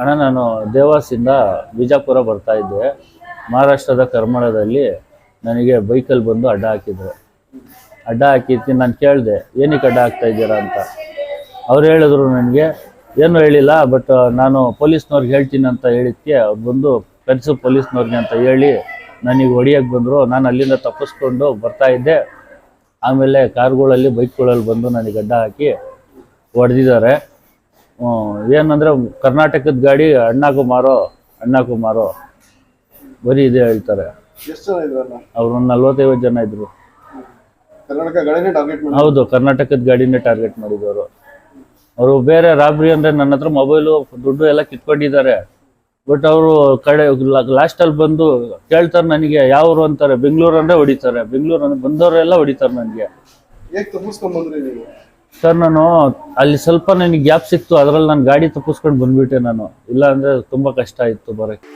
ಅಣ್ಣ, ನಾನು ದೇವಾಸಿಂದ ಬಿಜಾಪುರ ಬರ್ತಾ ಇದ್ದೆ. ಮಹಾರಾಷ್ಟ್ರದ ಕರ್ಮಳದಲ್ಲಿ ನನಗೆ ಬೈಕಲ್ಲಿ ಬಂದು ಅಡ್ಡ ಹಾಕಿದ್ರು. ಅಡ್ಡ ಹಾಕಿತ್ತು ನಾನು ಕೇಳಿದೆ, ಏನಕ್ಕೆ ಅಡ್ಡ ಹಾಕ್ತಾ ಇದ್ದೀರಾ ಅಂತ? ಅವ್ರು ಹೇಳಿದ್ರು ನನಗೆ, ಏನು ಹೇಳಿಲ್ಲ, ಬಟ್ ನಾನು ಪೊಲೀಸ್ನವ್ರಿಗೆ ಹೇಳ್ತೀನಿ ಅಂತ ಹೇಳಿದ್ಕೆ, ಅವ್ರು ಬಂದು ಪೆನ್ಸು ಪೊಲೀಸ್ನವ್ರಿಗೆ ಅಂತ ಹೇಳಿ ನನಗೆ ಹೊಡಿಯೋಕ್ಕೆ ಬಂದರು. ನಾನು ಅಲ್ಲಿಂದ ತಪ್ಪಿಸ್ಕೊಂಡು ಬರ್ತಾ ಇದ್ದೆ. ಆಮೇಲೆ ಕಾರ್ಗಳಲ್ಲಿ ಬೈಕ್ಗಳಲ್ಲಿ ಬಂದು ನನಗೆ ಅಡ್ಡ ಹಾಕಿ ಹೊಡೆದಿದ್ದಾರೆ. ಏನಂದ್ರೆ ಕರ್ನಾಟಕದ ಗಾಡಿ ಅಣ್ಣ ಕುಮಾರೋ ಅಣ್ಣ ಕುಮಾರೋ ಬರೀ ಇದೇ ಹೇಳ್ತಾರೆ. ಅವರು ಒಂದು ನಲ್ವತ್ತೈವತ್ತು ಜನ ಇದ್ರು. ಹೌದು ಕರ್ನಾಟಕದ ಗಾಡಿನೇ ಟಾರ್ಗೆಟ್ ಮಾಡಿದವರು. ಅವರು ಬೇರೆ ರಾಬ್ರಿ ಅಂದ್ರೆ ನನ್ನ ಹತ್ರ ಮೊಬೈಲು ದುಡ್ಡು ಎಲ್ಲ ಕಿತ್ಕೊಂಡಿದ್ದಾರೆ. ಬಟ್ ಅವರು ಕಡೆ ಲಾಸ್ಟಲ್ಲಿ ಬಂದು ಕೇಳ್ತಾರೆ ನನಗೆ ಯಾವ್ರು ಅಂತಾರೆ ಬೆಂಗಳೂರು ಅಂದ್ರೆ ಹೊಡಿತಾರೆ. ಬೆಂಗಳೂರು ಅಂದ್ರೆ ಬಂದವರೆಲ್ಲ ಹೊಡಿತಾರೆ ನನಗೆ. ಸರ್ ನಾನು ಅಲ್ಲಿ ಸ್ವಲ್ಪ ನನಗೆ ಗ್ಯಾಪ್ ಸಿಕ್ತು ಅದ್ರಲ್ಲಿ ನಾನು ಗಾಡಿ ತಪ್ಪಿಸ್ಕೊಂಡು ಬಂದ್ಬಿಟ್ಟೆ ನಾನು. ಇಲ್ಲ ಅಂದ್ರೆ ತುಂಬಾ ಕಷ್ಟ ಇತ್ತು ಬರೋಕ್ಕೆ.